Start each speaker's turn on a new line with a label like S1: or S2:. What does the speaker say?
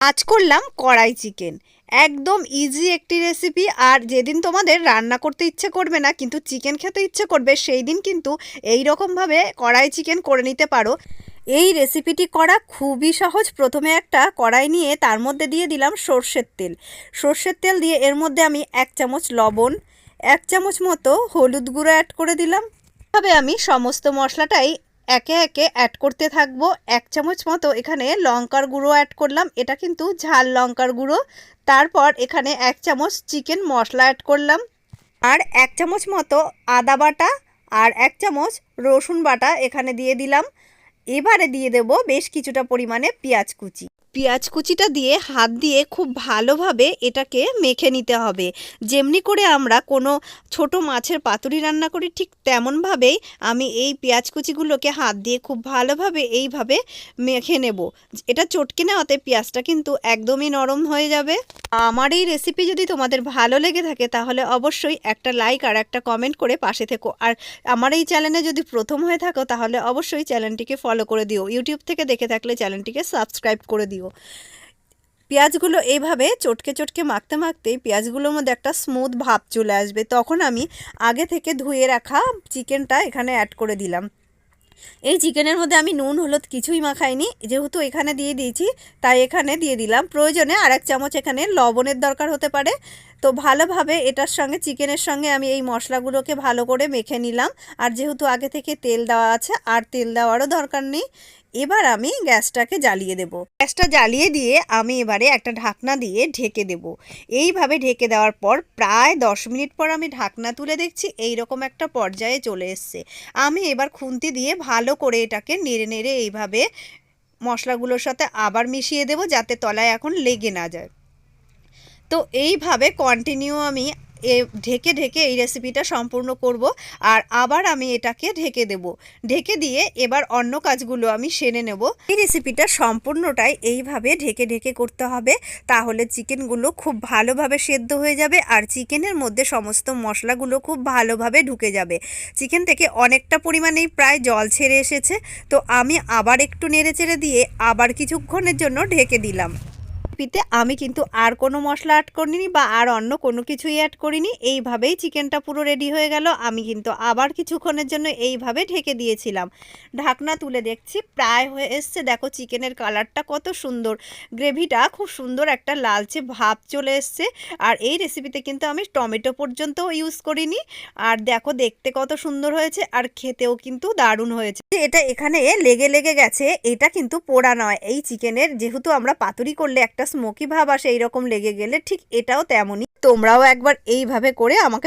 S1: আজ করলাম কড়াই চিকেন। একদম ইজি একটি রেসিপি আর যেদিন তোমাদের রান্না করতে ইচ্ছে করবে না, কিন্তু চিকেন খেতে ইচ্ছে করবে, সেই দিন কিন্তু এই রকমভাবে কড়াই চিকেন করে নিতে পারো। এই রেসিপিটি করা খুবই সহজ। প্রথমে একটা কড়াই নিয়ে তার মধ্যে দিয়ে দিলাম সর্ষের তেল। সর্ষের তেল দিয়ে এর মধ্যে আমি এক চামচ লবণ, এক চামচ মতো হলুদ গুঁড়ো অ্যাড করে দিলাম। তবে আমি সমস্ত মশলাটাই একে একে অ্যাড করতে থাকব। এক চামচ মতো এখানে লঙ্কার গুঁড়ো অ্যাড করলাম। এটা কিন্তু ঝাল লঙ্কার গুঁড়ো। তারপর এখানে এক চামচ চিকেন মশলা অ্যাড করলাম। আর এক চামচ মতো আদা বাটা আর এক চামচ রসুন বাটা এখানে দিয়ে দিলাম। এবারে দিয়ে দেব বেশ কিছুটা পরিমাণে পেঁয়াজ কুচি। পেঁয়াজ কুচিটা দিয়ে হাত দিয়ে খুব ভালোভাবে এটাকে মেখে নিতে হবে। যেমনি করে আমরা কোনো ছোট মাছের পাতুরি রান্না করি, ঠিক তেমনভাবেই আমি এই পেঁয়াজ কুচিগুলোকে হাত দিয়ে খুব ভালোভাবে এইভাবে মেখে নেব। এটা চটকে নেওয়াতে পেঁয়াজটা কিন্তু একদমই নরম হয়ে যাবে। আমার এই রেসিপি যদি তোমাদের ভালো লেগে থাকে, তাহলে অবশ্যই একটা লাইক আর একটা কমেন্ট করে পাশে থেকো। আর আমার এই চ্যানেলে যদি প্রথম হয়ে থাকো, তাহলে অবশ্যই চ্যানেলটিকে ফলো করে দিও। ইউটিউব থেকে দেখে থাকলে চ্যানেলটিকে সাবস্ক্রাইব করে দিও। পেঁয়াজগুলো এইভাবে চটকে চটকে মাখতে মাখতেই পেঁয়াজগুলোর মধ্যে একটা স্মুথ ভাব চলে আসবে। তখন আমি আগে থেকে ধুয়ে রাখা চিকেনটা এখানে অ্যাড করে দিলাম। এই চিকেনের মধ্যে আমি নুন, হলুদ কিছুই মাখাইনি। যেহেতু এখানে দিয়ে দিয়েছি, তাই এখানে দিয়ে দিলাম। প্রয়োজনে আর এক চামচ এখানে লবণের দরকার হতে পারে। তো ভালোভাবে এটার সঙ্গে, চিকেনের সঙ্গে আমি এই মশলাগুলোকে ভালো করে মেখে নিলাম। আর যেহেতু আগে থেকে তেল দেওয়া আছে, আর তেল দেওয়ারও দরকার নেই এবার আমি গ্যাসটাকে জ্বালিয়ে দেব। গ্যাসটা জ্বালিয়ে দিয়ে আমি এবারে একটা ঢাকনা দিয়ে ঢেকে দেব। এইভাবে ঢেকে দেওয়ার পর প্রায় দশ মিনিট পর আমি ঢাকনা তুলে দেখছি এই রকম একটা পর্যায়ে চলে এসছে। আমি এবার খুন্তি দিয়ে ভালো করে এটাকে নেড়ে নেড়ে এইভাবে মশলাগুলোর সাথে আবার মিশিয়ে দেব যাতে তলায় এখন লেগে না যায়। তো এইভাবে কন্টিনিউ আমি ঢেকে ঢেকে এই রেসিপিটা সম্পূর্ণ করব আর আবার আমি এটাকে ঢেকে দেব। ঢেকে দিয়ে এবার অন্য কাজগুলো আমি সেরে নেব। এই রেসিপিটা সম্পূর্ণটাই এইভাবে ঢেকে ঢেকে করতে হবে তাহলে চিকেনগুলো খুব ভালোভাবে সেদ্ধ হয়ে যাবে আর চিকেনের মধ্যে সমস্ত মশলাগুলো খুব ভালোভাবে ঢুকে যাবে। চিকেন থেকে অনেকটা পরিমাণেই প্রায় জল ছেড়ে এসেছে। তো আমি আবার একটু নেড়ে চেড়ে দিয়ে আবার কিছুক্ষণের জন্য ঢেকে দিলাম। রেসিপিতে আমি কিন্তু আর কোনো মশলা অ্যাড করিনি বা আর অন্য কোনো কিছুই অ্যাড করিনি। এইভাবেই চিকেনটা পুরো রেডি হয়ে গেল। আমি কিন্তু আবার কিছুক্ষণের জন্য এইভাবে ঢেকে দিয়েছিলাম। ঢাকনা তুলে দেখছি, প্রায় হয়ে এসছে। দেখো চিকেনের কালারটা কত সুন্দর। গ্রেভিটা খুব সুন্দর একটা লালচে ভাব চলে এসছে। আর এই রেসিপিতে কিন্তু আমি টমেটো পর্যন্ত ইউজ করিনি। আর দেখো দেখতে কত সুন্দর হয়েছে আর খেতেও কিন্তু দারুণ হয়েছে। এটা এখানে লেগে লেগে গেছে, এটা কিন্তু পোড়া নয়। এই চিকেনের যেহেতু আমরা পাতুরি করলে একটা স্মোকি ভাব আসে এইরকম লেগে গেলে ঠিক এটাও তেমনই। তোমরাও একবার এইভাবে করে আমাকে